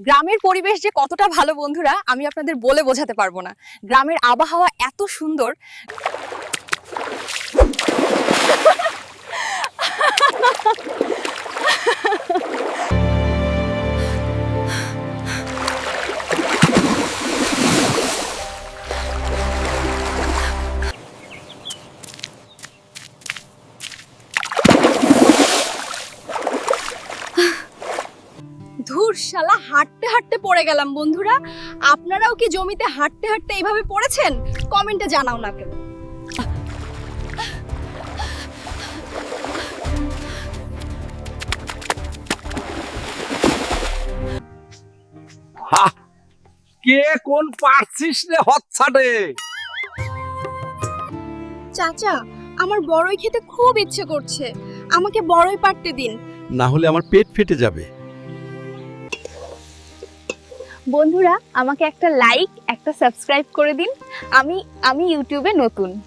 গ্রামের পরিবেশ যে কতটা ভালো বন্ধুরা, আমি আপনাদের বলে বোঝাতে পারব না। গ্রামের আবহাওয়া এত সুন্দর। ধুর শালা হাঁটতে হাঁটতে পড়ে গেলাম বন্ধুরা। আপনারাও কি জমিতে হাঁটতে হাঁটতে এইভাবে পড়েছেন? কমেন্টে জানাও না কেন হা কে কোন পারছিস রে হচ্ছাটে? চাচা আমার বড়ই খেতে খুব ইচ্ছে করছে। আমাকে বড়ই পারতে দিন। না হলে আমার পেট ফেটে যাবে। বন্ধুরা আমাকে একটা লাইক একটা সাবস্ক্রাইব করে দিন। আমি আমি ইউটিউবে নতুন।